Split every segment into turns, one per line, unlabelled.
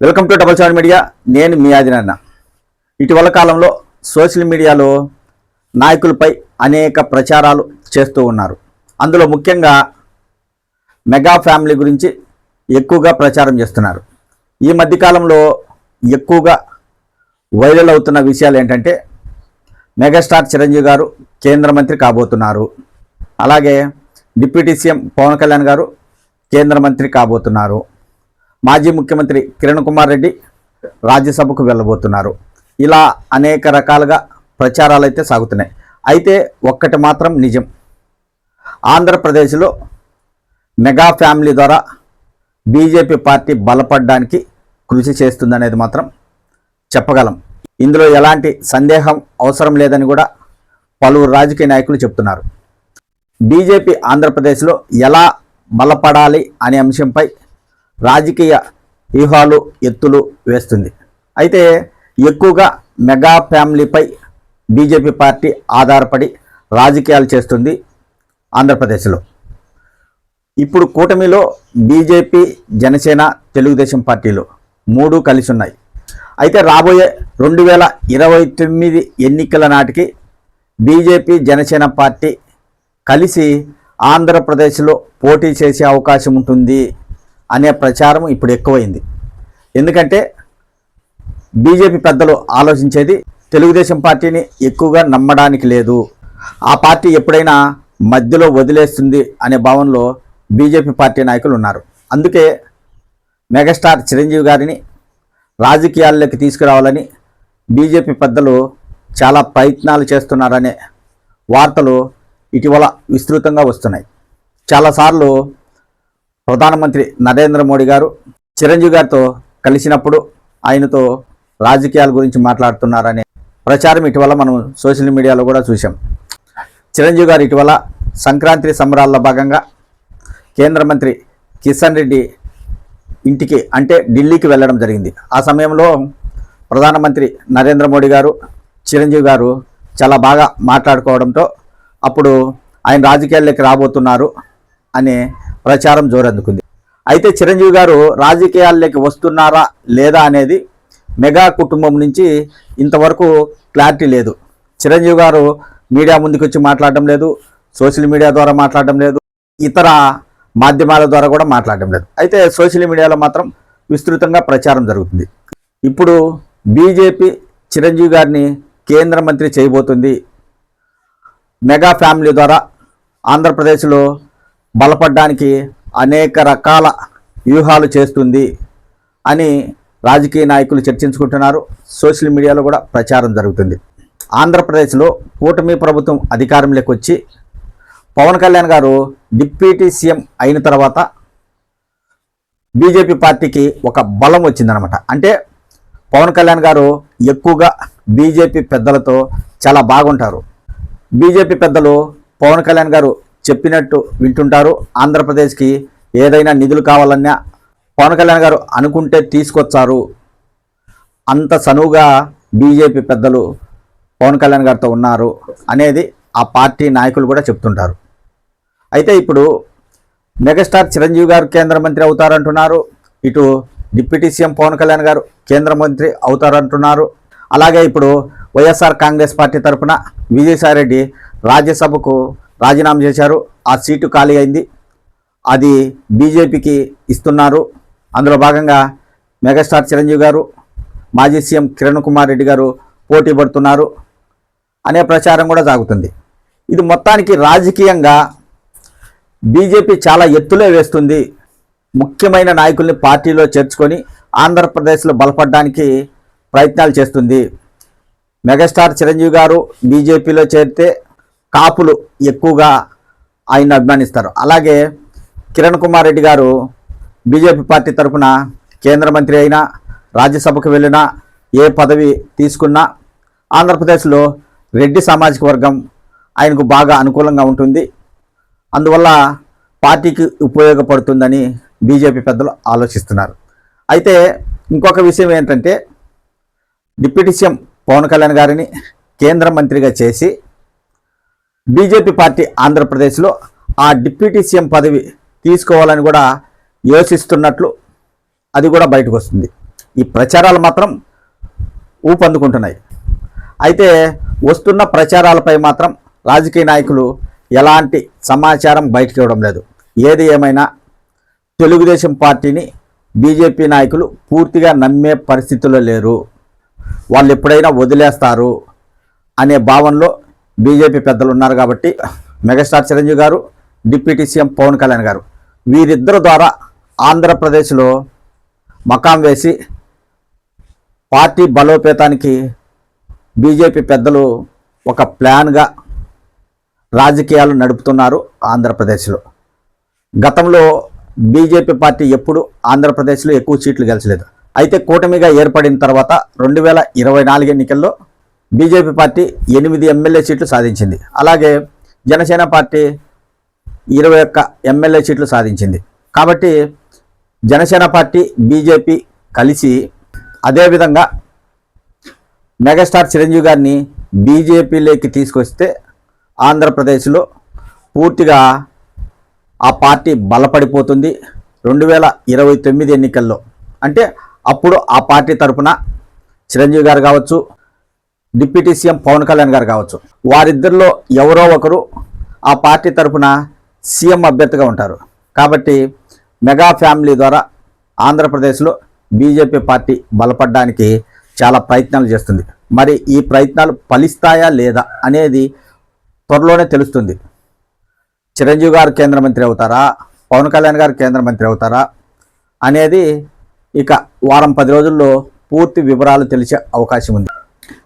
Welcome to double seven media. నేను మీ ఆదినాన్న ఇటీవల కాలంలో సోషల్ మీడియాలో నాయకులపై అనేక ప్రచారాలు చేస్తూ ఉన్నారు. అందులో ముఖ్యంగా మెగా ఫ్యామిలీ గురించి ఎక్కువగా ప్రచారం చేస్తున్నారు. ఈ మధ్యకాలంలో ఎక్కువగా వైరల్ అవుతున్న విషయాలు ఏంటంటే మెగాస్టార్ చిరంజీవి గారు కేంద్ర మంత్రి కాబోతున్నారు. అలాగే డిప్యూటీ సీఎం పవన్ కళ్యాణ్ గారు కేంద్ర మంత్రి కాబోతున్నారు. మాజీ ముఖ్యమంత్రి కిరణ్ కుమార్ రెడ్డి రాజ్యసభకు వెళ్ళబోతున్నారు. ఇలా అనేక రకాలుగా ప్రచారాలు అయితే సాగుతున్నాయి. అయితే ఒక్కటి మాత్రం నిజం. ఆంధ్రప్రదేశ్లో మెగా ఫ్యామిలీ ద్వారా బీజేపీ పార్టీ బలపడడానికి కృషి చేస్తుందనేది మాత్రం చెప్పగలం. ఇందులో ఎలాంటి సందేహం అవసరం లేదని కూడా పలువురు రాజకీయ నాయకులు చెప్తున్నారు. బీజేపీ ఆంధ్రప్రదేశ్లో ఎలా బలపడాలి అనే అంశంపై రాజకీయ వ్యూహాలు ఎత్తులు వేస్తుంది. అయితే ఎక్కువగా మెగా ఫ్యామిలీపై బీజేపీ పార్టీ ఆధారపడి రాజకీయాలు చేస్తుంది ఆంధ్రప్రదేశ్లో. ఇప్పుడు కూటమిలో బీజేపీ జనసేన తెలుగుదేశం పార్టీలు మూడు కలిసి ఉన్నాయి అయితే రాబోయే రెండు వేల ఇరవై తొమ్మిది ఎన్నికల నాటికి బీజేపీ జనసేన పార్టీ కలిసి ఆంధ్రప్రదేశ్లో పోటీ చేసే అవకాశం ఉంటుంది. అనే ప్రచారం ఇప్పుడు ఎక్కువైంది. ఎందుకంటే బీజేపీ పెద్దలు ఆలోచించేది తెలుగుదేశం పార్టీని ఎక్కువగా నమ్మడానికి లేదు. ఆ పార్టీ ఎప్పుడైనా మధ్యలో వదిలేస్తుంది అనే భావనలో బీజేపీ పార్టీ నాయకులు ఉన్నారు. అందుకే మెగాస్టార్ చిరంజీవి గారిని రాజకీయాల్లోకి తీసుకురావాలని బీజేపీ పెద్దలు చాలా ప్రయత్నాలు చేస్తున్నారనే వార్తలు ఇటీవల విస్తృతంగా వస్తున్నాయి. చాలాసార్లు ప్రధానమంత్రి నరేంద్ర మోడీ గారు చిరంజీవి గారితో కలిసినప్పుడు ఆయనతో రాజకీయాల గురించి మాట్లాడుతున్నారనే ప్రచారం ఇటీవల మనం సోషల్ మీడియాలో కూడా చూసాం చిరంజీవి గారు ఇటీవల సంక్రాంతి సంబరాల్లో భాగంగా కేంద్ర మంత్రి కిషన్ రెడ్డి ఇంటికి అంటే ఢిల్లీకి వెళ్ళడం జరిగింది. ఆ సమయంలో ప్రధానమంత్రి నరేంద్ర మోడీ గారు చిరంజీవి గారు చాలా బాగా మాట్లాడుకోవడంతో అప్పుడు ఆయన రాజకీయాల్లోకి రాబోతున్నారు అనే ప్రచారం జోరందుకుంది. అయితే చిరంజీవి గారు రాజకీయాల్లోకి వస్తున్నారా లేదా అనేది మెగా కుటుంబం నుంచి ఇంతవరకు క్లారిటీ లేదు. చిరంజీవి గారు మీడియా ముందుకు వచ్చి మాట్లాడడం లేదు సోషల్ మీడియా ద్వారా మాట్లాడడం లేదు ఇతర మాధ్యమాల ద్వారా కూడా మాట్లాడడం లేదు. అయితే సోషల్ మీడియాలో మాత్రం విస్తృతంగా ప్రచారం జరుగుతుంది. ఇప్పుడు బీజేపీ చిరంజీవి గారిని కేంద్ర మంత్రి చేయబోతుంది. మెగా ఫ్యామిలీ ద్వారా ఆంధ్రప్రదేశ్లో బలపడడానికి అనేక రకాల వ్యూహాలు చేస్తుంది అని రాజకీయ నాయకులు చర్చించుకుంటున్నారు. సోషల్ మీడియాలో కూడా ప్రచారం జరుగుతుంది. ఆంధ్రప్రదేశ్లో కూటమి ప్రభుత్వం అధికారంలోకి వచ్చి పవన్ కళ్యాణ్ గారు డిప్యూటీ సీఎం అయిన తర్వాత బీజేపీ పార్టీకి ఒక బలం వచ్చిందనమాట అంటే పవన్ కళ్యాణ్ గారు ఎక్కువగా బీజేపీ పెద్దలతో చాలా బాగుంటారు. బీజేపీ పెద్దలు పవన్ కళ్యాణ్ గారు చెప్పినట్టు వింటుంటారు. ఆంధ్రప్రదేశ్కి ఏదైనా నిధులు కావాలన్నా పవన్ కళ్యాణ్ గారు అనుకుంటే తీసుకొచ్చారు. అంత సనువుగా బీజేపీ పెద్దలు పవన్ కళ్యాణ్ గారితో ఉన్నారు అనేది ఆ పార్టీ నాయకులు కూడా చెప్తుంటారు. అయితే ఇప్పుడు మెగాస్టార్ చిరంజీవి గారు కేంద్ర మంత్రి అవుతారంటున్నారు. ఇటు డిప్యూటీ సీఎం పవన్ కళ్యాణ్ గారు కేంద్ర మంత్రి అవుతారంటున్నారు. అలాగే ఇప్పుడు వైఎస్ఆర్ కాంగ్రెస్ పార్టీ తరఫున విజయసాయిరెడ్డి రాజ్యసభకు రాజీనామా చేశారు. ఆ సీటు ఖాళీ అయింది. అది బీజేపీకి ఇస్తున్నారు. అందులో భాగంగా మెగాస్టార్ చిరంజీవి గారు మాజీ సీఎం కిరణ్ కుమార్ రెడ్డి గారు పోటీ పడుతున్నారు. అనే ప్రచారం కూడా సాగుతుంది. ఇది మొత్తానికి రాజకీయంగా బీజేపీ చాలా ఎత్తులే వేస్తుంది. ముఖ్యమైన నాయకుల్ని పార్టీలో చేర్చుకొని ఆంధ్రప్రదేశ్లో బలపడడానికి ప్రయత్నాలు చేస్తుంది. మెగాస్టార్ చిరంజీవి గారు బీజేపీలో చేరితే టాపులు ఎక్కువగా ఆయన అభిమానిస్తారు. అలాగే కిరణ్ కుమార్ రెడ్డి గారు బీజేపీ పార్టీ తరఫున కేంద్ర మంత్రి అయినా రాజ్యసభకు వెళ్ళినా ఏ పదవి తీసుకున్నా ఆంధ్రప్రదేశ్లో రెడ్డి సామాజిక వర్గం ఆయనకు బాగా అనుకూలంగా ఉంటుంది. అందువల్ల పార్టీకి ఉపయోగపడుతుందని బీజేపీ పెద్దలు ఆలోచిస్తున్నారు. అయితే ఇంకొక విషయం ఏంటంటే డిప్యూటీ సీఎం పవన్ కళ్యాణ్ గారిని కేంద్ర మంత్రిగా చేసి బీజేపీ పార్టీ ఆంధ్రప్రదేశ్లో ఆ డిప్యూటీ సీఎం పదవి తీసుకోవాలని కూడా యోచిస్తున్నట్లు అది కూడా బయటకు వస్తుంది ఈ ప్రచారాలు మాత్రం ఊపందుకుంటున్నాయి. అయితే వస్తున్న ప్రచారాలపై మాత్రం రాజకీయ నాయకులు ఎలాంటి సమాచారం బయటకు ఇవ్వడం లేదు. ఏది ఏమైనా తెలుగుదేశం పార్టీని బీజేపీ నాయకులు పూర్తిగా నమ్మే పరిస్థితుల్లో లేరు. వాళ్ళు ఎప్పుడైనా వదిలేస్తారు అనే భావనలో బీజేపీ పెద్దలు ఉన్నారు కాబట్టి మెగాస్టార్ చిరంజీవి గారు డిప్యూటీ సీఎం పవన్ కళ్యాణ్ గారు. వీరిద్దరు ద్వారా ఆంధ్రప్రదేశ్లో మకాం వేసి పార్టీ బలోపేతానికి బీజేపీ పెద్దలు ఒక ప్లాన్గా రాజకీయాలు నడుపుతున్నారు ఆంధ్రప్రదేశ్లో. గతంలో బీజేపీ పార్టీ ఎప్పుడు ఆంధ్రప్రదేశ్లో ఎక్కువ సీట్లు గెలిచలేదు. అయితే కూటమిగా ఏర్పడిన తర్వాత రెండు వేల ఇరవై నాలుగు ఎన్నికల్లో బీజేపీ పార్టీ ఎనిమిది ఎమ్మెల్యే సీట్లు సాధించింది. అలాగే జనసేన పార్టీ ఇరవై ఒక్క ఎమ్మెల్యే సీట్లు సాధించింది. కాబట్టి జనసేన పార్టీ బీజేపీ కలిసి అదేవిధంగా మెగాస్టార్ చిరంజీవి గారిని బీజేపీలోకి తీసుకొస్తే ఆంధ్రప్రదేశ్లో పూర్తిగా ఆ పార్టీ బలపడిపోతుంది. రెండు వేల ఇరవై తొమ్మిది ఎన్నికల్లో. అంటే అప్పుడు ఆ పార్టీ తరపున చిరంజీవి గారు కావచ్చు డిప్యూటీ సీఎం పవన్ కళ్యాణ్ గారు కావచ్చు. వారిద్దరిలో ఎవరో ఒకరు ఆ పార్టీ తరపున సీఎం అభ్యర్థిగా ఉంటారు. కాబట్టి మెగా ఫ్యామిలీ ద్వారా ఆంధ్రప్రదేశ్లో బీజేపీ పార్టీ బలపడడానికి చాలా ప్రయత్నాలు చేస్తుంది. మరి ఈ ప్రయత్నాలు ఫలిస్తాయా లేదా అనేది త్వరలోనే తెలుస్తుంది. చిరంజీవి గారు కేంద్ర మంత్రి అవుతారా? పవన్ కళ్యాణ్ గారు కేంద్ర మంత్రి అవుతారా? అనేది ఇక వారం పది రోజుల్లో పూర్తి వివరాలు తెలిసే అవకాశం ఉంది.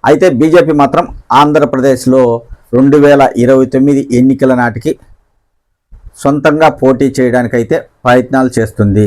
అయితే బీజేపీ మాత్రం ఆంధ్రప్రదేశ్లో రెండు వేల ఇరవై తొమ్మిది ఎన్నికల నాటికి సొంతంగా పోటీ చేయడానికైతే ప్రయత్నాలు చేస్తుంది.